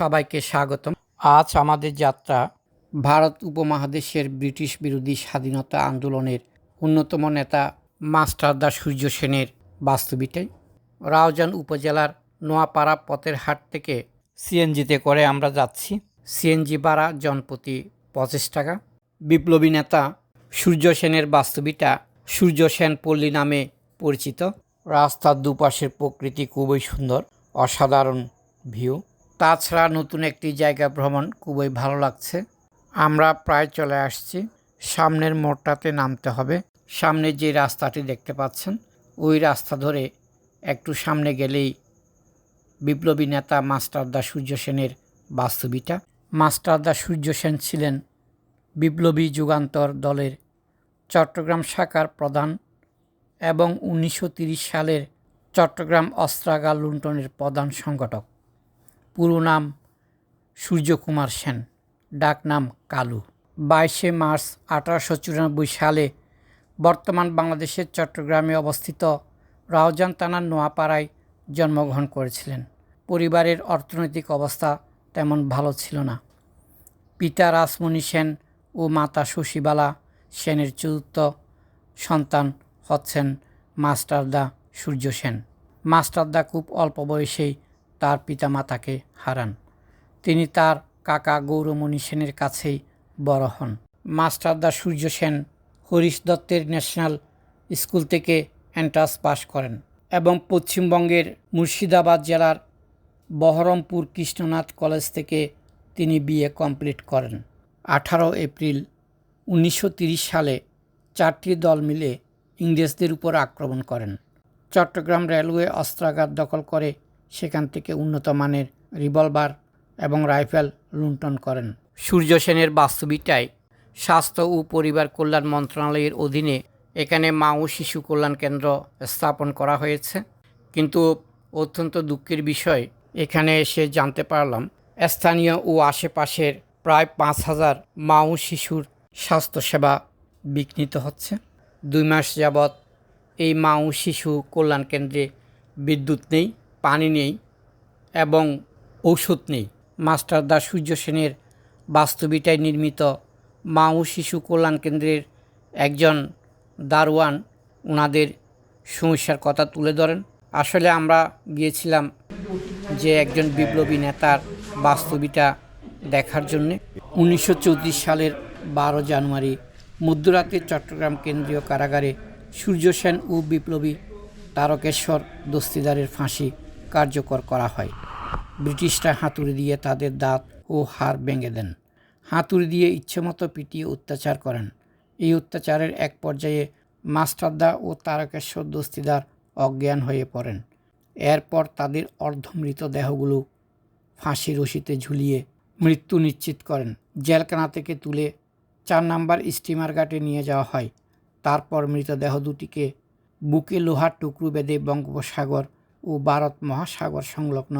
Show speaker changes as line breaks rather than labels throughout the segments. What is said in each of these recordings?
সবাইকে স্বাগতম। আজ আমাদের যাত্রা ভারত উপমহাদেশের ব্রিটিশ বিরোধী স্বাধীনতা আন্দোলনের অন্যতম নেতা মাস্টারদা সূর্য সেনের বাস্তবিটাই রাউজান উপজেলার নোয়াপাড়া পথের হাট থেকে সিএনজিতে করে আমরা যাচ্ছি। সিএনজি ভাড়া জনপ্রতি পঁচিশ টাকা। বিপ্লবী নেতা সূর্য সেনের বাস্তবিটা সূর্য সেন পল্লী নামে পরিচিত। রাস্তার দুপাশের প্রকৃতি খুবই সুন্দর, অসাধারণ ভিউ। তাছাড়া নতুন একটি জায়গা ভ্রমণ খুবই ভালো লাগছে। আমরা প্রায় চলে আসছি। সামনের মোড়টাতে নামতে হবে। সামনে যে রাস্তাটি দেখতে পাচ্ছেন, ওই রাস্তা ধরে একটু সামনে গেলেই বিপ্লবী নেতা মাস্টারদা সূর্য সেনের মাস্টারদা সূর্য সেন ছিলেন বিপ্লবী যুগান্তর দলের চট্টগ্রাম শাখার প্রধান এবং উনিশশো সালের চট্টগ্রাম অস্ত্রাগার লুণ্ঠনের প্রধান সংগঠক। পুরো নাম সূর্যকুমার সেন ডাকনাম কালু। বাইশে মার্চ আঠারোশো চুরানব্বই সালে বর্তমান বাংলাদেশের চট্টগ্রামে অবস্থিত রাউজান থানার নোয়াপাড়ায় জন্মগ্রহণ করেছিলেন। পরিবারের অর্থনৈতিক অবস্থা তেমন ভালো ছিল না। পিতা রাসমণি সেন ও মাতা শশীবালা সেনের চতুর্থ সন্তান হচ্ছেন মাস্টারদা সূর্য সেন। মাস্টারদা খুব অল্প বয়সেই তার পিতামাতাকে হারান। তিনি তার কাকা গৌরমণি সেনের কাছেই বড় হন। মাস্টারদা সূর্য সেন হরিশ দত্তের ন্যাশনাল স্কুল থেকে এন্ট্রান্স পাশ করেন এবং পশ্চিমবঙ্গের মুর্শিদাবাদ জেলার বহরমপুর কৃষ্ণনাথ কলেজ থেকে তিনি বিএ কমপ্লিট করেন। আঠারো এপ্রিল উনিশশো সালে চারটি দল মিলে ইংরেজদের উপর আক্রমণ করেন। চট্টগ্রাম রেলওয়ে অস্ত্রাগার দখল করে সেখান থেকে উন্নত মানের রিভলভার এবং রাইফেল লুণ্ঠন করেন। সূর্য সেনের বাস্তবিকটায় স্বাস্থ্য ও পরিবার কল্যাণ মন্ত্রণালয়ের অধীনে এখানে মা ও শিশু কল্যাণ কেন্দ্র স্থাপন করা হয়েছে। কিন্তু অত্যন্ত দুঃখের বিষয়, এখানে এসে জানতে পারলাম, স্থানীয় ও আশেপাশের প্রায় পাঁচ হাজার মা ও শিশুর স্বাস্থ্যসেবা বিঘ্নিত হচ্ছে। দুই মাস যাবৎ এই মা ও শিশু কল্যাণ কেন্দ্রে বিদ্যুৎ নেই। পানি নেই এবং ঔষধ নেই। মাস্টারদা সূর্য সেনের বাস্তবিটায় নির্মিত মা ও শিশু কল্যাণ কেন্দ্রের একজন দারোয়ান ওনাদের সমস্যার কথা তুলে ধরেন। আসলে আমরা গিয়েছিলাম যে একজন বিপ্লবী নেতার বাস্তবিটা দেখার জন্যে। উনিশশো চৌত্রিশ সালের বারো জানুয়ারি মধ্যরাতে চট্টগ্রাম কেন্দ্রীয় কারাগারে সূর্য সেন ও বিপ্লবী তারকেশ্বর দস্তিদারের ফাঁসি কার্যকর করা হয়। ব্রিটিশরা হাতুড়ি দিয়ে তাদের দাঁত ও হাড় ভেঙে দেন। হাতুড়ি দিয়ে ইচ্ছেমতো পিটিয়ে অত্যাচার করেন। এই অত্যাচারের এক পর্যায়ে মাস্টারদা ও তারকেশ্বর দস্তিদার অজ্ঞান হয়ে পড়েন। এরপর তাদের অর্ধমৃত দেহগুলো ফাঁসি রশিতে ঝুলিয়ে মৃত্যু নিশ্চিত করেন। জেলখানা থেকে তুলে চার নাম্বার স্টিমার ঘাটে নিয়ে যাওয়া হয়। তারপর মৃতদেহ দুটিকে বুকে লোহার টুকরো বেঁধে বঙ্গোপসাগর ও ভারত মহাসাগর সংলগ্ন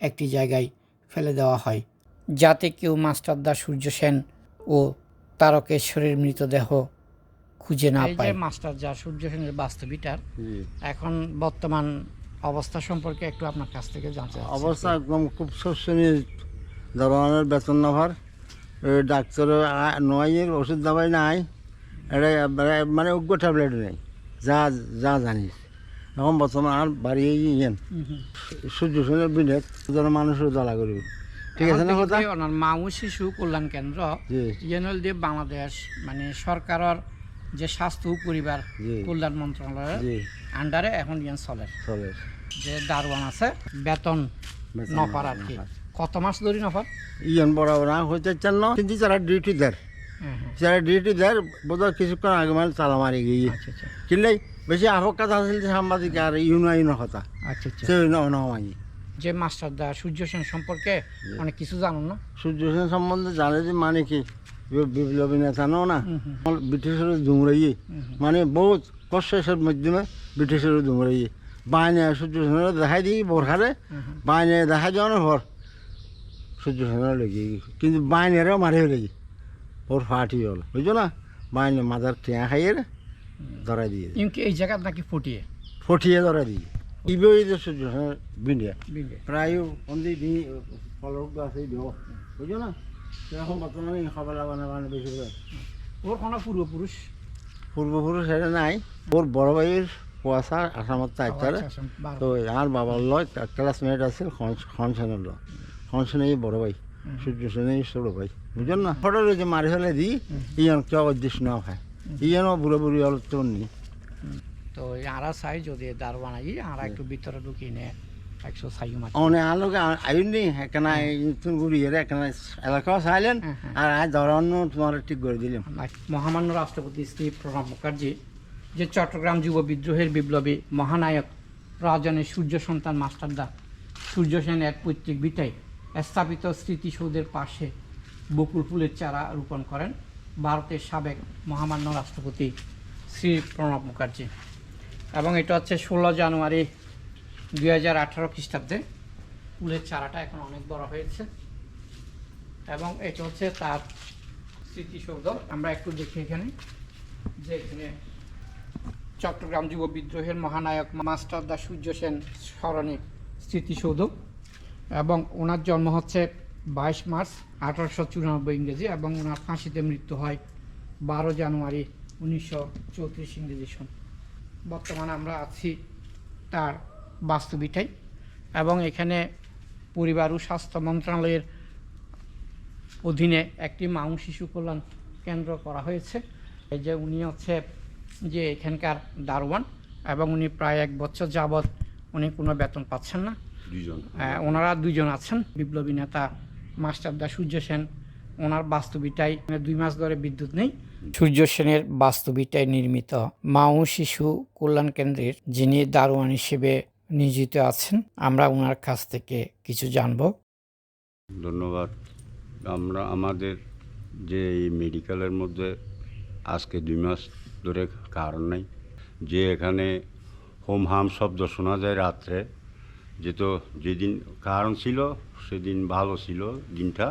একটি জায়গায় ফেলে দেওয়া হয় যাতে কেউ মাস্টারদা সূর্য সেন ও তারকেশ্বরের মৃতদেহ খুঁজে না পায়। মাস্টার যা সূর্য সেনের বাস্তবিটার এখন বর্তমান অবস্থা সম্পর্কে একটু আপনার কাছ থেকে জানতে
অবস্থা একদম খুব শোষণীয় ধরনের বেতন নাভার ডাক্তার নয়ের ওষুধ দাবাই নাই এটা মানে উগ্র ট্যাবলেট নেই যা যা জানিস। এখন বর্তমান আর বাড়িয়ে ইয়েন। সূর্য বিনেত যেন মানুষের জ্বালা করবে। ঠিক আছে না কথা?
থেকে ওনার মা ও শিশু কল্যাণ কেন্দ্র
জি।
ইয়েনল দিয়ে বাংলাদেশ মানে সরকারের যে স্বাস্থ্য পরিবার কল্যাণ মন্ত্রণালয়ের আন্ডারে এখন ইয়ান চলে।
চলে।
যে দারোয়ান আছে বেতন নফার আর কি। কত মাস ধরে নফার?
ইয়েন না হইতে চান না কিন্তু যারা ডিউটি দেয় যারা ডিউটি দেয় বোধহয় কিছুক্ষণ আগে মানে তালা মারি গিয়ে।
আচ্ছা আচ্ছা।
কিনলেই বেশি আহক কথা আছিল যে সাংবাদিক আর ইউনাইন কথা।
আচ্ছা আচ্ছা।
নয়
যে মাস্টার দা সূর্য সেন সম্পর্কে অনেক কিছু জানো না?
সূর্য সেন সম্বন্ধে জানে যে মানে কি? বিপ্লবী নেতা নো? না ব্রিটিশের দুমরাইয়ে। মানে বহুত কষ্টের মাধ্যমে ব্রিটিশের দুমরাইয়ে বাইনে সূর্য সেনের দেখাই দিই বোরখারে। বাইনে দেখাই যাওয়ার পর সূর্য সেনের লেগে কিন্তু বাইনেরও মারিয়ে লেগে। ওর ফাটি হল। বুঝছ না? বাইনে মাথার টেঁয়া খাইয়ে ধরাই দিয়ে
ইনকি এই জায়গা নাকি ফুটিয়ে?
ফটিয়ে ধরাই দিয়ে ইবেই যে সূর্য বিন্ডিয়া।
বিন্দে
প্রায় অন্দি দি ফলক আছে দিও বুঝছ না? এখন বর্তমানে খাবার লাগানো মানে বেশি
ওর কোনো পূর্বপুরুষ?
পূর্বপুরুষ এটা নাই। ওর বড় ভাইয়ের কুয়াশা আসামত চাইতারে
আচ্ছা,
তো আর বাবার লয় ক্লাসমেট আছে খন সেনের লয়। খন সেনেই বড় ভাই সূর্য সেনেই ছোট ভাই। বুঝলেন না? ফটো যে মারি ফেলে দি ইয়ান কেউ উদ্দেশ্য না খায় ইয়ানও বুড়ো বুড়ি হল নি
তো আরা চাই যদি দার বানাই আরা একটু ভিতরে ঢুকিয়ে নে একশো চাই মাছ
অনেক আলোকে আয়ুন নি এখানে তুমি ঘুরি এখানে এলাকাও চাইলেন
হ্যাঁ, হ্যাঁ।
আর আজ ধরানো তোমার ঠিক করে দিলাম
মহামান্য রাষ্ট্রপতি শ্রী প্রণব মুখার্জি যে চট্টগ্রাম যুব বিদ্রোহের বিপ্লবী মহানায়ক রাজনের সূর্য সন্তান মাস্টারদা সূর্য সেন এক পৈতৃক বিটায় স্থাপিত স্মৃতিসৌধের পাশে বকুল ফুলের চারা রোপণ করেন। ভারতের সাবেক মহামান্য রাষ্ট্রপতি শ্রী প্রণব মুখার্জি। এবং এটা হচ্ছে ষোলো জানুয়ারি দুই হাজার আঠারো খ্রিস্টাব্দে। উলের চারাটা এখন অনেক বড় হয়েছে। এবং এটা হচ্ছে তার স্মৃতিসৌধ। আমরা একটু দেখি এখানে যে এখানে চট্টগ্রাম যুব বিদ্রোহের মহানায়ক মাস্টার দা সূর্য সেন স্মরণে স্মৃতিসৌধ। এবং ওনার জন্ম হচ্ছে বাইশ মার্চ আঠারোশো চুরানব্বই ইংরেজি এবং ওনার ফাঁসিতে মৃত্যু হয় বারো জানুয়ারি উনিশশো চৌত্রিশ ইংরেজি সন। বর্তমানে আমরা আছি তার বাস্তুবিটাই এবং এখানে পরিবার ও স্বাস্থ্য মন্ত্রণালয়ের অধীনে একটি মা ও শিশু কল্যাণ কেন্দ্র করা হয়েছে। এই যে উনি হচ্ছে যে এখানকার দারোয়ান এবং উনি প্রায় এক বছর যাবৎ উনি কোনো বেতন পাচ্ছেন না।
দুজন
ওনারা দুজন আছেন। বিপ্লবী নেতা মাস্টার দা সূর্য সেন ওনার বাস্তবিটাই দুই মাস ধরে বিদ্যুৎ নেই। সূর্য সেনের বাস্তবিটায় নির্মিত মা ও শিশু কল্যাণ কেন্দ্রের যিনি দারোয়ান হিসেবে নিয়োজিত আছেন আমরা ওনার কাছ থেকে কিছু জানব।
ধন্যবাদ। আমরা আমাদের যে এই মেডিকেলের মধ্যে আজকে দুই মাস ধরে কারণ নেই যে এখানে হোম হাম শব্দ শোনা যায় রাত্রে যে তো যেদিন কারণ ছিল সেদিন ভালো ছিল দিনটা,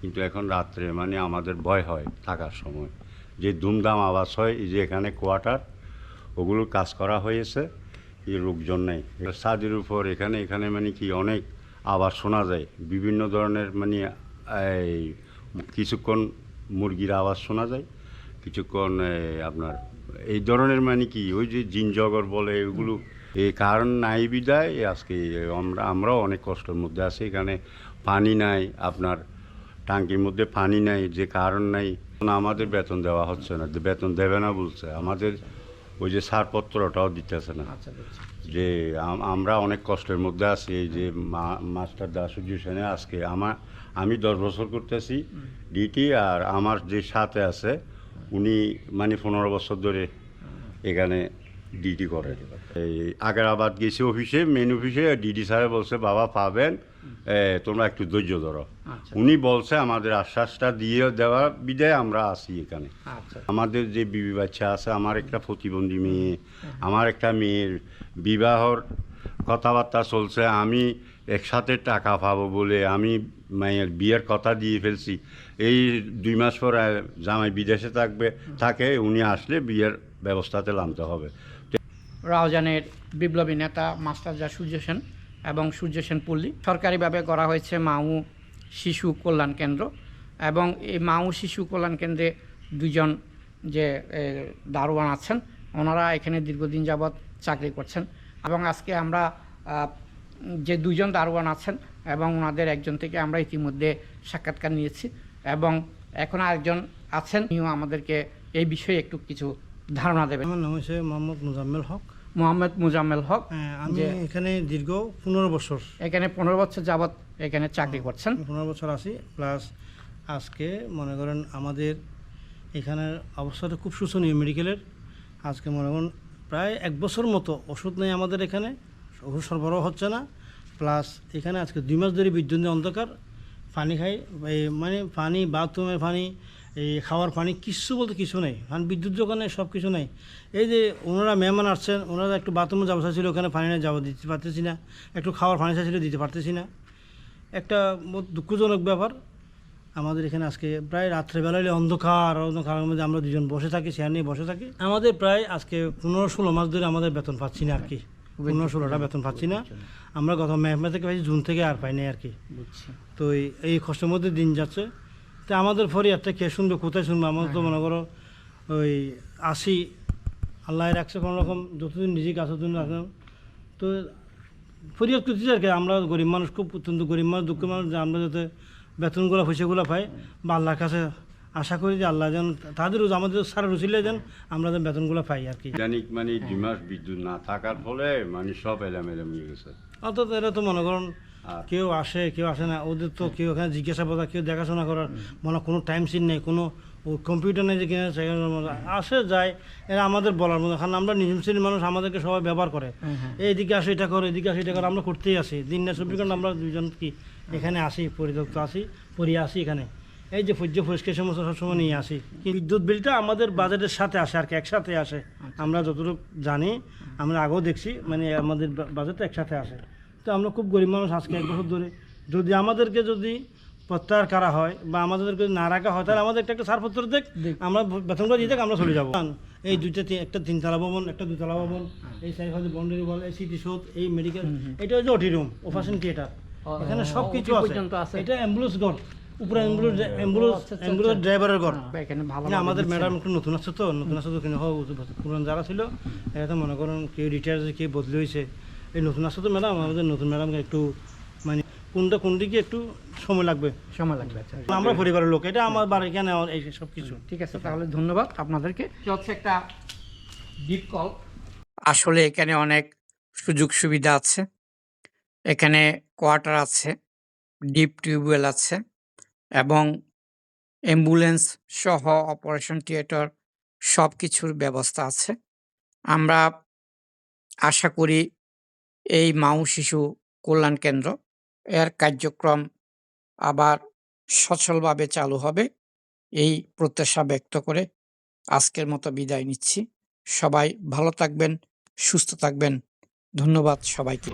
কিন্তু এখন রাত্রে মানে আমাদের ভয় হয় থাকার সময়। যে ধুমধাম আওয়াজ হয়, এই যে এখানে কোয়ার্টার ওগুলো কাজ করা হয়েছে, এই লোকজন নেই। ছাদের উপর এখানে এখানে মানে কি অনেক আওয়াজ শোনা যায়। বিভিন্ন ধরনের মানে এই কিছুক্ষণ মুরগির আওয়াজ শোনা যায়, কিছুক্ষণ আপনার, এই ধরনের মানে কি, ওই যে জিনজগর বলে, এগুলো এই কারণ নাই বিদায় আজকে আমরা আমরাও অনেক কষ্টের মধ্যে আছি। এখানে পানি নাই আপনার টাঙ্কির মধ্যে পানি নাই যে কারণ নাই। আমাদের বেতন দেওয়া হচ্ছে না বেতন দেবে না বলছে। আমাদের ওই যে ছাড়পত্রটাও দিতেছে না।
আচ্ছা
যে আমরা অনেক কষ্টের মধ্যে আছি। এই যে মা- মাস্টার দাসুজি সেনে আজকে আমার আমি দশ বছর করতেছি ডিটি আর আমার যে সাথে আছে উনি মানে পনেরো বছর ধরে এখানে ডিটি করে। এই আগ্রাবাদ গেছি অফিসে মেন অফিসে ডিডি স্যারে বলছে বাবা পাবেন। তোমরা একটু ধৈর্য ধরো।
আচ্ছা।
উনি বলছে আমাদের আশ্বাসটা দিয়ে দেওয়া বিদায় আমরা আছি এখানে।
আচ্ছা।
আমাদের যে বিবি বাচ্চা আছে আমার একটা প্রতিবন্ধী মেয়ে আমার একটা মেয়ের বিবাহর কথাবার্তা চলছে আমি একসাথে টাকা পাবো বলে আমি মায়ের বিয়ের কথা দিয়ে ফেলছি। এই দুই মাস পর জামাই বিদেশে থাকবে থাকে উনি আসলে বিয়ের ব্যবস্থাতে নামতে হবে।
রাউজানের বিপ্লবী নেতা মাস্টার সূর্য সেন এবং সূর্য সেন পল্লী। সরকারিভাবে করা হয়েছে মাউ শিশু কল্যাণ কেন্দ্র এবং এই মাউ শিশু কল্যাণ কেন্দ্রে দুজন যে দারোয়ান আছেন, ওনারা এখানে দীর্ঘদিন যাবৎ চাকরি করছেন এবং আজকে আমরা যে দুজন দারোয়ান আছেন এবং ওনাদের একজন থেকে আমরা ইতিমধ্যে সাক্ষাৎকার নিয়েছি এবং এখন আরেকজন আছেন উনিও আমাদেরকে এই বিষয়ে একটু কিছু ধারণা দেবেন
আমার নাম হচ্ছে মোহাম্মদ মুজাম্মেল হক।
মোহাম্মদ মুজাম্মেল হক
হ্যাঁ, আমি এখানে দীর্ঘ পনেরো বছর।
এখানে পনেরো বছর যাবৎ এখানে চাকরি করছেন।
পনেরো বছর আছি প্লাস আজকে মনে করেন আমাদের এখানের অবস্থাটা খুব শোচনীয় মেডিকেলের। আজকে মনে করেন প্রায় এক বছর মতো ওষুধ নেই আমাদের এখানে ওষুধ সরবরাহ হচ্ছে না। প্লাস এখানে আজকে দুই মাস ধরে বিদ্যুৎ অন্ধকার পানি খাই মানে পানি বাথরুমের পানি এই খাওয়ার পানি কিচ্ছু বলতে কিছু নেই। কারণ বিদ্যুৎ দোকানে সব কিছু নেই। এই যে ওনারা মেহমান আসছেন ওনারা একটু বাথরুমে যাওয়া ছিল ওখানে পানি না যাওয়া দিতে পারতেছি না। একটু খাওয়ার পানি চাইছিল দিতে পারতেছি না। একটা দুঃখজনক ব্যাপার আমাদের এখানে আজকে প্রায় রাত্রেবেলা হলে অন্ধকার অন্ধকারের মধ্যে আমরা দুজন বসে থাকি চেয়ার নিয়ে বসে থাকি। আমাদের প্রায় আজকে পনেরো ষোলো মাস ধরে আমাদের বেতন পাচ্ছি না আর কি পনেরো ষোলোটা বেতন পাচ্ছি না। আমরা গত মে থেকে পাইছি জুন থেকে আর পাইনি আর কি তো এই কষ্টের মধ্যে দিন যাচ্ছে। তো আমাদের ফরিয়াদটা কে শুনবে কোথায় শুনবে? আমার তো মনে করো ওই আসি আল্লাহ রাখছে কোনো রকম যতদিন নিজে কাছে ততদিন রাখলাম তো ফরিয়াদ করতেছি আর কি আমরা গরিব মানুষ খুব অত্যন্ত গরিব মানুষ দুঃখ মানুষ যে আমরা যাতে বেতনগুলো পয়সাগুলো পাই বা আল্লাহর কাছে আশা করি যে আল্লাহ যেন তাদের আমাদের সারা রুচিলে যেন আমরা যেন বেতনগুলো পাই আর কি।
জানিক মানে দুই মাস বিদ্যুৎ না থাকার ফলে মানে সব এলামেলাম হয়ে গেছে।
অর্থাৎ এরা তো মনে করুন কেউ আসে কেউ আসে না। ওদের তো কেউ ওখানে জিজ্ঞাসাবাদ কেউ দেখাশোনা করার মানে কোনো টাইম সিন নেই কোনো ও কম্পিউটার নেই যে কিনা সেখানে আসে যায়। এরা আমাদের বলার মতো কারণ আমরা নিজ শ্রেণির মানুষ আমাদেরকে সবাই ব্যবহার করে। এইদিকে আসে এটা করে এদিকে আসে এটা করে আমরা করতেই আসি। দিন না চব্বিশ ঘণ্টা আমরা দুজন কি এখানে আসি পরিত্যক্ত আসি পরিয়ে আসি এখানে। এই যে ফুজ্য ফুসকে সমস্ত সবসময় নিয়ে আসি। বিদ্যুৎ বিলটা আমাদের বাজেটের সাথে আসে আর কি একসাথে আসে। আমরা যতটুকু জানি আমরা আগেও দেখছি মানে আমাদের বাজেটটা একসাথে আসে। তো আমরা খুব গরিব মানুষ আজকে এক বছর ধরে। যদি আমাদেরকে যদি প্রত্যাহার করা হয় বা আমাদেরকে না রাখা হয় তাহলে আমাদের একটা একটা ছাড়পত্র দেখ আমরা বেতনটা দিয়ে আমরা চলে যাব। এই দুইটা একটা তিনতলা ভবন একটা দুতলা ভবন এই সাইড হচ্ছে বন্ডারি বল এই সিটি শোধ এই মেডিকেল এটা হচ্ছে ওটি রুম অপারেশন থিয়েটার এখানে সব কিছু আছে। এটা অ্যাম্বুলেন্স ঘর উপরে অ্যাম্বুলেন্স অ্যাম্বুলেন্স অ্যাম্বুলেন্স ড্রাইভারের ঘর।
এখানে
না আমাদের ম্যাডাম একটু নতুন আছে তো নতুন আছে তো কিনে হোক পুরান যারা ছিল তো মনে করেন কেউ রিটায়ার কেউ বদলি হয়েছে। এই নতুন আছে তো ম্যাডাম আমাদের নতুন ম্যাডামকে একটু মানে কোনটা কোন দিকে একটু সময় লাগবে?
সময় লাগবে আচ্ছা।
আমরা পরিবারের লোক এটা আমার বাড়ি কেন এই সব কিছু।
ঠিক আছে তাহলে ধন্যবাদ আপনাদেরকে। হচ্ছে একটা ডিপ কল আসলে এখানে অনেক সুযোগ সুবিধা আছে। এখানে কোয়ার্টার আছে ডিপ টিউবওয়েল আছে এবং অ্যাম্বুলেন্স সহ অপারেশন থিয়েটার সব কিছুর ব্যবস্থা আছে। আমরা আশা করি এই মাউ শিশু কল্যাণ কেন্দ্র। এর কার্যক্রম আবার সচলভাবে চালু হবে এই প্রত্যাশা ব্যক্ত করে আজকের মতো বিদায় নিচ্ছি। সবাই ভালো থাকবেন, সুস্থ থাকবেন। ধন্যবাদ সবাইকে।